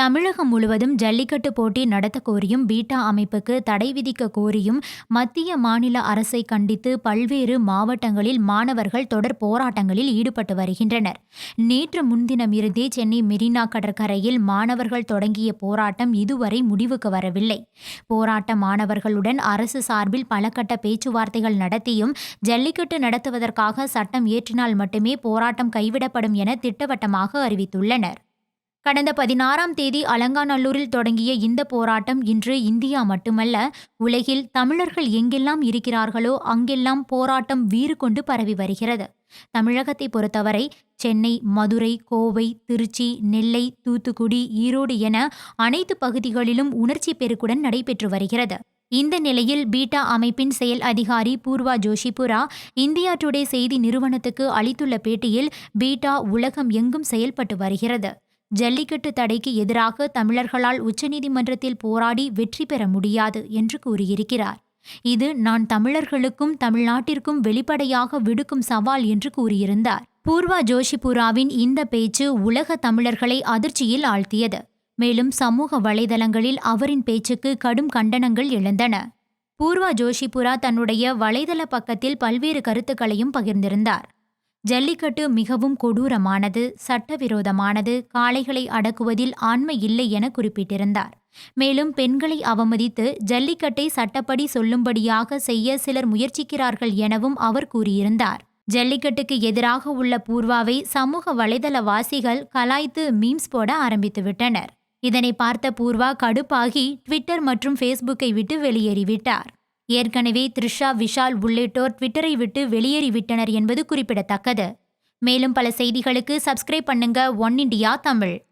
தமிழகம் முழுவதும் ஜல்லிக்கட்டு போட்டி நடத்த கோரியும் பீட்டா அமைப்புக்கு தடை விதிக்க கோரியும் மத்திய மாநில அரசை கண்டித்து பல்வேறு மாவட்டங்களில் மாணவர்கள் தொடர் போராட்டங்களில் ஈடுபட்டு வருகின்றனர். நேற்று முன்தினம் இருந்தே சென்னை மெரினா கடற்கரையில் மாணவர்கள் தொடங்கிய போராட்டம் இதுவரை முடிவுக்கு வரவில்லை. போராட்ட மாணவர்களுடன் அரசு சார்பில் பல கட்ட பேச்சுவார்த்தைகள் நடத்தியும் ஜல்லிக்கட்டு நடத்துவதற்காக சட்டம் இயற்றினால் மட்டுமே போராட்டம் கைவிடப்படும் என திட்டவட்டமாக அறிவித்துள்ளனர். கடந்த பதினாறாம் தேதி அலங்காநல்லூரில் தொடங்கிய இந்த போராட்டம் இன்று இந்தியா மட்டுமல்ல உலகில் தமிழர்கள் எங்கெல்லாம் இருக்கிறார்களோ அங்கெல்லாம் போராட்டம் வீறு கொண்டு பரவி வருகிறது. தமிழகத்தை பொறுத்தவரை சென்னை மதுரை கோவை திருச்சி நெல்லை தூத்துக்குடி ஈரோடு என அனைத்து பகுதிகளிலும் உணர்ச்சி பெருக்குடன் நடைபெற்று வருகிறது. இந்த நிலையில் பீட்டா அமைப்பின் செயல் அதிகாரி பூர்வா ஜோஷிபுரா இந்தியா டுடே செய்தி நிறுவனத்துக்கு அளித்துள்ள பேட்டியில் பீட்டா உலகம் எங்கும் செயல்பட்டு வருகிறது. ஜல்லிக்கட்டு தடைக்கு எதிராக தமிழர்களால் உச்சநீதிமன்றத்தில் போராடி வெற்றி பெற முடியாது என்று கூறியிருக்கிறார். இது நான் தமிழர்களுக்கும் தமிழ்நாட்டிற்கும் வெளிப்படையாக விடுக்கும் சவால் என்று கூறியிருந்தார். பூர்வா ஜோஷிபுராவின் இந்த பேச்சு உலக தமிழர்களை அதிர்ச்சியில் ஆழ்த்தியது. மேலும் சமூக வலைதளங்களில் அவரின் பேச்சுக்கு கடும் கண்டனங்கள் எழுந்தன. பூர்வா ஜோஷிபுரா தன்னுடைய வலைதள பக்கத்தில் பல்வேறு கருத்துக்களையும் பகிர்ந்திருந்தார். ஜல்லிக்கட்டு மிகவும் கொடூரமானது சட்டவிரோதமானது காளைகளை அடக்குவதில் ஆண்மை இல்லை என குறிப்பிட்டிருந்தார். மேலும் பெண்களை அவமதித்து ஜல்லிக்கட்டை சட்டப்படி சொல்லும்படியாக செய்ய சிலர் முயற்சிக்கிறார்கள் எனவும் அவர் கூறியிருந்தார். ஜல்லிக்கட்டுக்கு எதிராக உள்ள பூர்வாவை சமூக வலைதள வாசிகள் கலாய்த்து மீம்ஸ் போட ஆரம்பித்துவிட்டனர் இதனை பார்த்த பூர்வா கடுப்பாகி ட்விட்டர் மற்றும் ஃபேஸ்புக்கை விட்டு வெளியேறிவிட்டார். ஏற்கனவே த்ரிஷா விஷால் உள்ளிட்டோர் ட்விட்டரை விட்டு வெளியேறிவிட்டனர் என்பது குறிப்பிடத்தக்கது. மேலும் பல செய்திகளுக்கு சப்ஸ்கிரைப் பண்ணுங்க ஒன் இண்டியா தமிழ்.